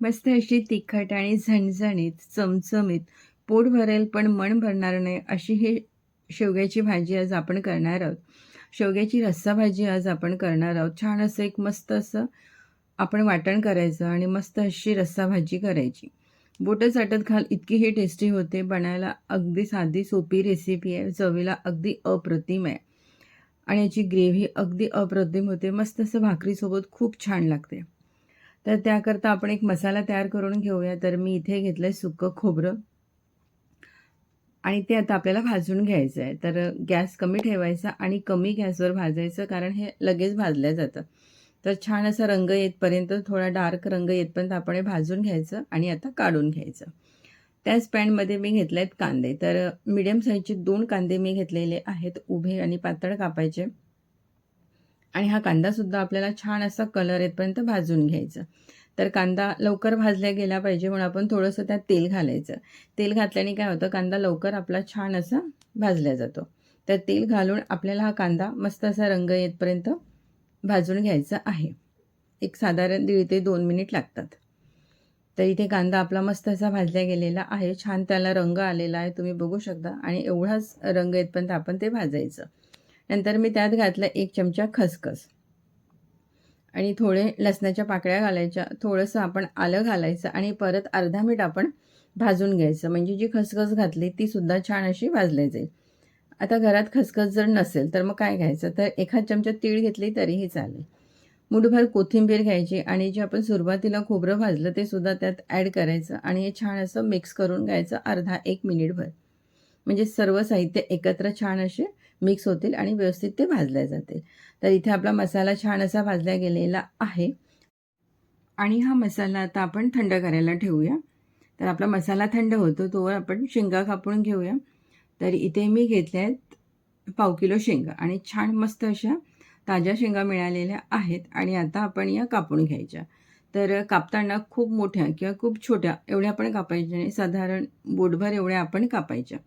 मस्त अशी तिखट आणि झणझणीत, चमचमीत, पोट भरेल पण मन भरणार नाही अशी ही शेवग्याची भाजी आज आपण करणार आहोत. शेवग्याची रस्सा भाजी आज आपण करणार आहोत. छान असं एक मस्त असं आपण वाटण करायचं आणि मस्त अशी रस्सा भाजी करायची. बोटं चाटत घाल इतकी ही टेस्टी होते. बनायला अगदी साधी सोपी रेसिपी आहे. चवीला अगदी अप्रतिम आहे आणि याची ग्रेव्ही अगदी अप्रतिम होते. मस्त असं भाकरीसोबत खूप छान लागते. तर त्याकरता आपण एक मसाला तयार करून घेऊया. तर मी इथे घेतलं आहे सुकं खोबरं आणि ते आता आपल्याला भाजून घ्यायचं आहे. तर गॅस कमी ठेवायचा आणि कमी गॅसवर भाजायचं कारण हे लगेच भाजलं जातं. तर छान असा रंग येतपर्यंत थोडा डार्क रंग येतपर्यंत आपण हे भाजून घ्यायचं आणि आता काढून घ्यायचं. त्याच पॅनमध्ये मी घेतले आहेत कांदे. तर मीडियम साईजचे दोन कांदे मी घेतलेले आहेत. उभे आणि पातळ कापायचे. आणि हा कांदासुद्धा आपल्याला छान असा कलर येतपर्यंत भाजून घ्यायचा. तर कांदा लवकर भाजल्या गेला पाहिजे म्हणून आपण थोडंसं त्यात तेल घालायचं. तेल घातल्याने काय होतं कांदा लवकर आपला छान असा भाजला जातो. तर तेल घालून आपल्याला हा कांदा मस्त असा रंग येतपर्यंत भाजून घ्यायचा आहे. एक साधारण दीड ते दोन मिनिट लागतात. तर इथे कांदा आपला मस्त असा भाजला गेलेला आहे. छान त्याला रंग आलेला आहे तुम्ही बघू शकता आणि एवढाच रंग येतपर्यंत आपण ते भाजायचं. नंतर मी त्यात घातलं एक चमचा खसखस आणि थोडे लसणाच्या पाकळ्या घालायच्या. थोडंसं आपण आलं घालायचं आणि परत अर्धा मिनिट आपण भाजून घ्यायचं. म्हणजे जी खसखस घातली तीसुद्धा छान अशी भाजली जाईल. आता घरात खसखस जर नसेल तर मग काय घ्यायचं तर एखाद चमचा तीळ घेतली तरीही चालेल. मुठभर कोथिंबीर घ्यायची आणि जे आपण सुरुवातीला खोबरं भाजलं ते सुद्धा त्यात ॲड करायचं आणि हे छान असं मिक्स करून घ्यायचं अर्धा एक मिनिटभर. म्हणजे सर्व साहित्य एकत्र छान असे मिक्स होतील आणि व्यवस्थित ते भाजले जातील. तर इथे आपला मसाला छान असा भाजला गेलेला आहे. आणि हा मसाला आता आपण थंड करायला ठेवूया. तर आपला मसाला थंड होतो तोवर आपण शेंगा कापून घेऊया. तर इथे मी घेतल्या आहेत पाव किलो शेंगा आणि छान मस्त अशा ताज्या शेंगा मिळालेल्या आहेत आणि आता आपण या कापून घ्यायच्या. तर कापताना खूप मोठ्या किंवा खूप छोट्या एवढ्या पण कापायच्या नाही. साधारण बोटभर एवढ्या आपण कापायच्या.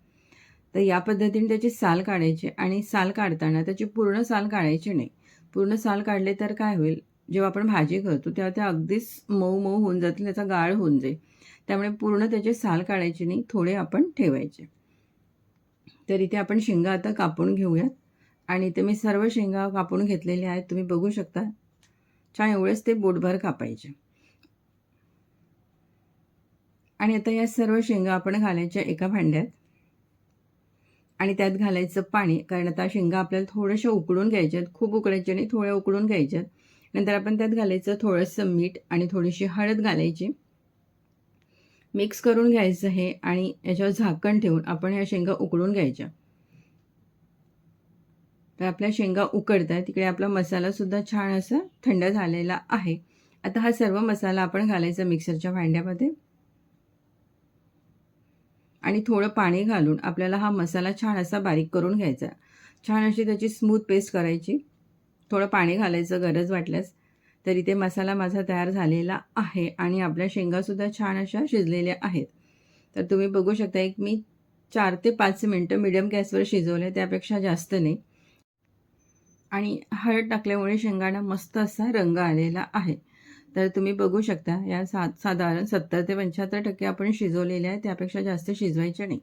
तर या पद्धतीने त्याची साल काढायची आणि साल काढताना त्याची पूर्ण साल काढायची नाही. पूर्ण साल काढले तर काय होईल जेव्हा आपण भाजी करतो तेव्हा त्या अगदीच मऊ-मऊ होऊन जातील, त्याचा गाळ होऊन जाईल. त्यामुळे पूर्ण त्याचे साल काढायचे नाही. थोडे आपण ठेवायचे. तर इथे आपण शेंगा आता कापून घेऊयात आणि इथे मी सर्व शेंगा कापून घेतलेल्या आहेत. तुम्ही बघू शकता. छान एवढेच ते बोटभर कापायचे. आणि आता या सर्व शेंगा आपण घालायच्या एका भांड्यात. आणि त्यात घालायचं पाणी कारण आता शेंगा आपल्याला थोड्याशा उकडून घ्यायच्यात खूप उकडायच्या आणि थोड्या उकडून घ्यायच्यात नंतर आपण त्यात घालायचं थोडंसं मीठ आणि थोडीशी हळद घालायची. मिक्स करून घ्यायचं हे आणि याच्यावर झाकण ठेवून आपण ह्या शेंगा उकडून घ्यायच्या. तर आपल्या शेंगा उकडतायत. तिकडे आपला मसालासुद्धा छान असा थंड झालेला आहे. आता हा सर्व मसाला आपण घालायचा मिक्सरच्या भांड्यामध्ये. आणि थोडं पाणी घालून आपल्याला हा मसाला छान असा बारीक करून घ्यायचा. छान अशी त्याची स्मूथ पेस्ट करायची. थोडं पाणी घालायचं गरज वाटल्यास. तरी ते मसाला माझा तयार झालेला आहे आणि आपल्या शेंगासुद्धा छान अशा शिजलेल्या आहेत. तर तुम्ही बघू शकता एक मी चार ते पाच मिनटं मिडियम गॅसवर शिजवले त्यापेक्षा जास्त नाही. आणि हळद टाकल्यामुळे शेंगांना मस्त असा रंग आलेला आहे. तर तुम्ही बघू शकता या सा साधारण 70 ते 75% आपण शिजवलेले आहे. त्यापेक्षा जास्त शिजवायचे नाही.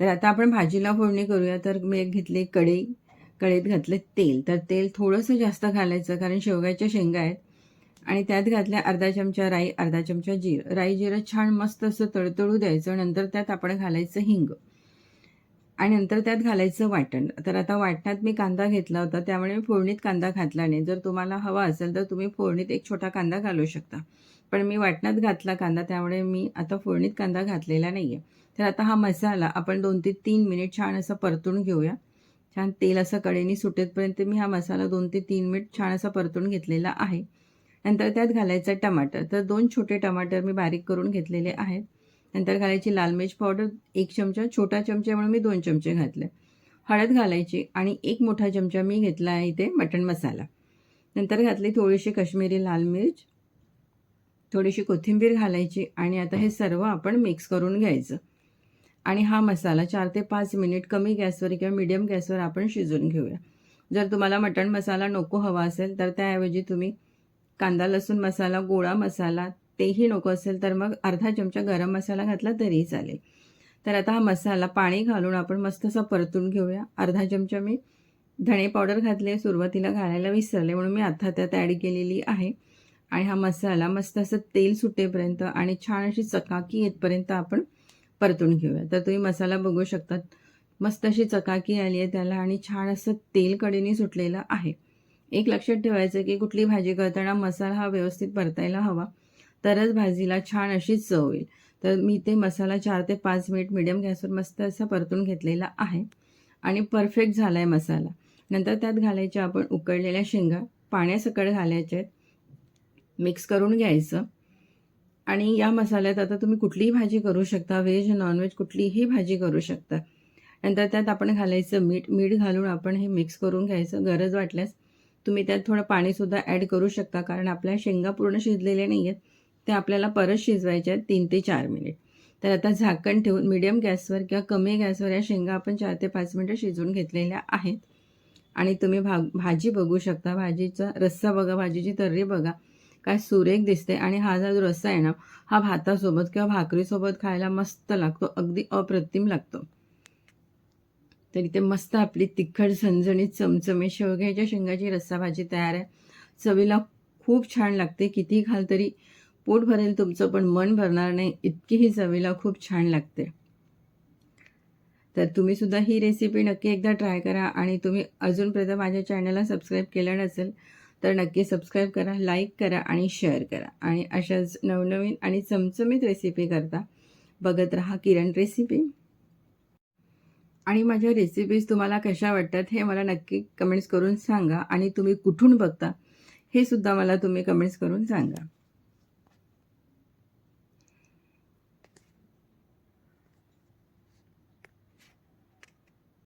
तर आता आपण भाजीला फोडणी करूया. तर मी एक घेतली कढई. कढईत घातले तेल. तर तेल थोडंसं जास्त घालायचं कारण शेवग्याच्या शेंगा आहेत. आणि त्यात घातल्या अर्धा चमचा राई, अर्धा चमचा जिरं. राई, जिरं छान मस्त असं तडतडू द्यायचं. नंतर त्यात आपण घालायचं हिंग. आणि नंतर त्यात घालायचं वाटण. तर आता वाटणात मी कांदा घेतला होता त्यामुळे मी फोडणीत कांदा घातला नाही. जर तुम्हाला हवा असेल तर तुम्ही फोडणीत एक छोटा कांदा घालू शकता. पण मी वाटणात घातला कांदा त्यामुळे मी आता फोडणीत कांदा घातलेला नाही आहे. तर आता हा मसाला आपण दोन ते तीन मिनिट छान असा परतून घेऊया. छान तेल असं कढईने सुटेतपर्यंत मी हा मसाला दोन ते तीन मिनिट छान असा परतून घेतलेला आहे. नंतर त्यात घालायचं टमाटर. तर दोन छोटे टमाटर मी बारीक करून घेतलेले आहेत. नंतर घालायची लाल मिरच पावडर एक चमचा. छोटा चमचा म्हणून मी दोन चमचे घातले. हळद घालायची आणि एक मोठा चमचा मी घेतला आहे इथे मटण मसाला. नंतर घातली थोडीशी काश्मीरी लाल मिर्च. थोडीशी कोथिंबीर घालायची आणि आता हे सर्व आपण मिक्स करून घ्यायचं. आणि हा मसाला चार ते पाच मिनिट कमी गॅसवर किंवा मीडियम गॅसवर आपण शिजवून घेऊया. जर तुम्हाला मटण मसाला नको हवा असेल तर त्याऐवजी तुम्ही कांदा लसूण मसाला, गोळा मसाला, तेही नको असेल तर मग अर्धा चमचा गरम मसाला घातला तरी चालेल. तर आता हा मसाला पाणी घालून आपण मस्त असा परतून घेऊया. अर्धा चमचा मी धणे पावडर घातले सुरुवातीला घालायला विसरले म्हणून मी आता त्यात ॲड केलेली आहे. आणि हा मसाला मस्त असं तेल सुटेपर्यंत आणि छान अशी चकाकी येतपर्यंत आपण परतून घेऊया. तर तुम्ही मसाला बघू शकतात. मस्त अशी चकाकी आली आहे त्याला आणि छान असं तेल कडेने सुटलेलं आहे. एक लक्षात ठेवायचं की कुठली भाजी करताना मसाला हा व्यवस्थित परतायला हवा. तरच भाजीला छान अशी चव येईल. तर मी ते मसाला चार ते पाच मिनिट मिडियम गॅसवर मस्त असा परतून घेतलेला आहे. आणि परफेक्ट झाला आहे मसाला. नंतर त्यात घालायच्या आपण उकडलेल्या शेंगा. पाण्यासकट घालायच्या आहेत. मिक्स करून घ्यायचं. आणि या मसाल्यात आता तुम्ही कुठलीही भाजी करू शकता. व्हेज नॉनव्हेज कुठलीही भाजी करू शकता. नंतर त्यात आपण घालायचं मीठ. मीठ घालून आपण हे मिक्स करून घ्यायचं. गरज वाटल्यास तुम्ही त्यात थोडं पाणीसुद्धा ॲड करू शकता. कारण आपल्या शेंगा पूर्ण शिजलेल्या नाही आहेत त्या आपल्याला परत शिजवायच्या आहेत तीन ते चार मिनिट. तर आता झाकण ठेवून मिडियम गॅसवर किंवा कमी गॅसवर या शेंगा आपण चार ते पाच मिनटं शिजवून घेतलेल्या आहेत. आणि तुम्ही भा भाजी बघू शकता. भाजीचा रस्सा बघा भाजीची तर्री बघा. काय सुरेख दिसते. आणि हा जो रस्सा आहे ना हा भातासोबत किंवा भाकरीसोबत खायला मस्त लागतो. अगदी अप्रतिम लागतो. तर इथे मस्त आपली तिखट झणझणीत चमचमीत शेवग्याच्या शेंगाची रस्सा भाजी तयार आहे. चवीला खूप छान लागते. किती खाल तरी पोट भरेल तुमचं पण मन भरणार नाही इतकी ही चवीला खूप छान लागते. तर तुम्ही सुद्धा ही रेसिपी नक्की एकदा ट्राय करा आणि तुम्ही अजूनपर्यंत माझ्या चॅनलला सबस्क्राईब केलं नसेल तर नक्की सबस्क्राईब करा लाईक करा आणि शेअर करा. आणि अशाच नवनवीन आणि चमचमीत रेसिपी करता बघत राहा किरण रेसिपी आणि माझ्या रेसिपीज तुम्हाला कशा वाटतात हे मला नक्की कमेंट्स करून सांगा आणि तुम्ही कुठून बघता हे सुद्धा मला तुम्ही कमेंट्स करून सांगा.